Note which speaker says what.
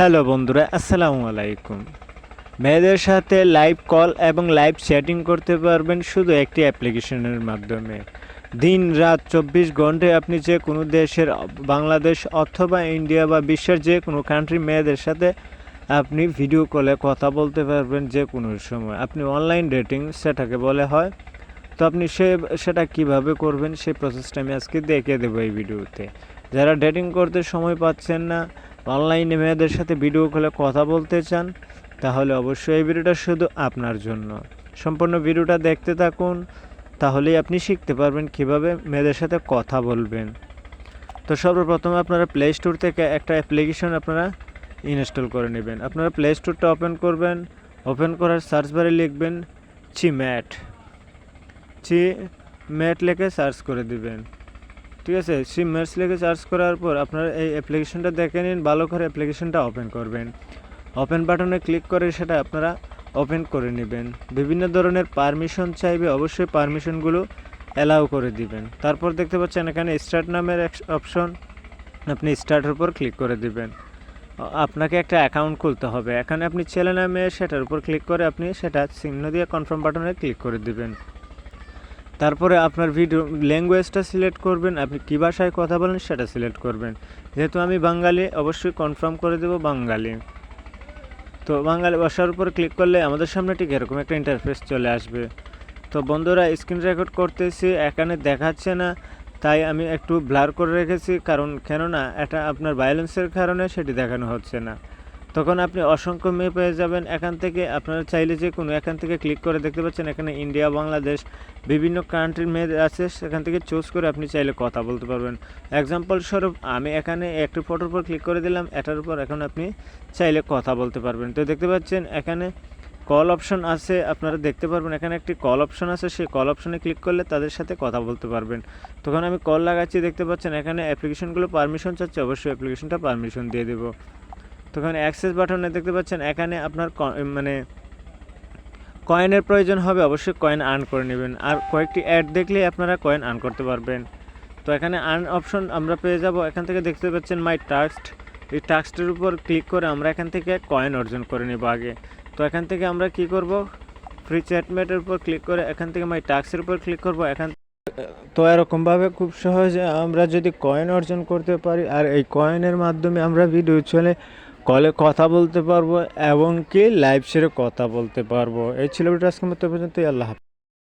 Speaker 1: Hello বন্ধুরা, আসসালামু আলাইকুম। মেয়েদের সাথে লাইভ কল এবং লাইভ চ্যাটিং করতে পারবেন শুধু একটি অ্যাপ্লিকেশনের মাধ্যমে। দিন রাত চব্বিশ ঘন্টায় আপনি যে কোনো দেশের, বাংলাদেশ অথবা ইন্ডিয়া বা বিশ্বের যে কোনো কান্ট্রি মেয়েদের সাথে আপনি ভিডিও কলে কথা বলতে পারবেন যে কোনো সময়। আপনি অনলাইন ডেটিং সেটাকে বলে হয়। তো আপনি সে, সেটা কীভাবে করবেন সেই প্রসেসটা আমি আজকে দেখিয়ে দেবো এই ভিডিওতে যারা ডেটিং করতে সময় পাচ্ছেন না অনলাইনে মেয়েদের সাথে ভিডিও কলে কথা বলতে চান, তাহলে অবশ্যই এই ভিডিওটা শুধু আপনার জন্য। সম্পূর্ণ ভিডিওটা দেখতে থাকুন, তাহলেই আপনি শিখতে পারবেন কীভাবে মেয়েদের সাথে কথা বলবেন। তো সর্বপ্রথমে আপনারা প্লে স্টোর থেকে একটা অ্যাপ্লিকেশন আপনারা ইনস্টল করে নেবেন। আপনারা প্লে স্টোরটা ওপেন করবেন ওপেন করার সার্চ বারে লিখবেন চিম্যাট চি ম্যাট লেখে সার্চ করে দিবেন। ঠিক আছে? সিম ম্যাটস লেগে চার্জ করার পর আপনারা এই অ্যাপ্লিকেশনটা দেখে নিন, ভালো করে অ্যাপ্লিকেশনটা ওপেন করবেন। ওপেন বাটনে ক্লিক করে সেটা আপনারা ওপেন করে নেবেন। বিভিন্ন ধরনের পারমিশন চাইবে, অবশ্যই পারমিশনগুলো অ্যালাউ করে দিবেন। তারপর দেখতে পাচ্ছেন এখানে স্টার্ট নামের অপশন আপনি স্টার্টের উপর ক্লিক করে দিবেন। আপনাকে একটা অ্যাকাউন্ট খুলতে হবে। এখানে আপনি ছেলে নামে সেটার উপর ক্লিক করে আপনি সেটা চিহ্ন দিয়ে কনফার্ম বাটনে ক্লিক করে দিবেন। তারপরে আপনার ভিডিও ল্যাঙ্গুয়েজটা সিলেক্ট করবেন, আপনি কী ভাষায় কথা বলেন সেটা সিলেক্ট করবেন। যেহেতু আমি বাঙালি, অবশ্যই কনফার্ম করে দেব বাঙালি। তো বাঙালি ভাষার উপর ক্লিক করলে আমাদের সামনে ঠিক এরকম একটা ইন্টারফেস চলে আসবে। তো বন্ধুরা স্ক্রিন রেকর্ড করতেছি, এখানে দেখাচ্ছে না, তাই আমি একটু ব্লার করে রেখেছি, কারণ কেননা এটা আপনার ভায়োলেন্সের কারণে সেটি দেখানো হচ্ছে না। তখন আপনি অসংখ্য মেয়ে পেয়ে যাবেন। এখান থেকে আপনারা চাইলে যে কোনো, এখান থেকে ক্লিক করে দেখতে পাচ্ছেন এখানে ইন্ডিয়া বাংলাদেশ বিভিন্ন কান্ট্রির মেয়ে আছে। সেখান থেকে চুজ করে আপনি চাইলে কথা বলতে পারবেন। এক্সাম্পল স্বরূপ, আমি এখানে একটি ফটোর উপর ক্লিক করে দিলাম। এটার উপর এখন আপনি চাইলে কথা বলতে পারবেন। তো দেখতে পাচ্ছেন এখানে কল অপশন আছে। আপনারা দেখতে পারবেন এখানে একটি কল অপশন আছে। সেই কল অপশনে ক্লিক করলে তাদের সাথে কথা বলতে পারবেন। তখন আমি কল লাগাচ্ছি। দেখতে পাচ্ছেন এখানে অ্যাপ্লিকেশনগুলো পারমিশন চাচ্ছে। অবশ্যই অ্যাপ্লিকেশনটা পারমিশন দিয়ে দেবো। তখন অ্যাক্সেস বাটনে দেখতে পাচ্ছেন, এখানে আপনার মানে কয়েনের প্রয়োজন হবে, অবশ্যই কয়েন আর্ন করে নেবেন। আর কয়েকটি অ্যাড দেখলে আপনারা কয়েন আর্ন করতে পারবেন। তো এখানে আর্ন অপশন আমরা পেয়ে যাব। এখান থেকে দেখতে পাচ্ছেন মাই টাস্ট এই টাস্কটির উপর ক্লিক করে আমরা এখান থেকে কয়েন অর্জন করে নেব আগে। তো এখান থেকে আমরা কি করব? ফ্রি চ্যাটমেটের উপর ক্লিক করে এখান থেকে মাই টাস্কের উপর ক্লিক করব। এখান তো এরকমভাবে খুব সহজে আমরা যদি কয়েন অর্জন করতে পারি, আর এই কয়েনের মাধ্যমে আমরা ভিডিও চলে কলে কথা বলতে পারব এবং কি লাইভ শেয়ারে কথা বলতে পারব এই ছিল আজকের মতো পর্যন্ত আল্লাহ।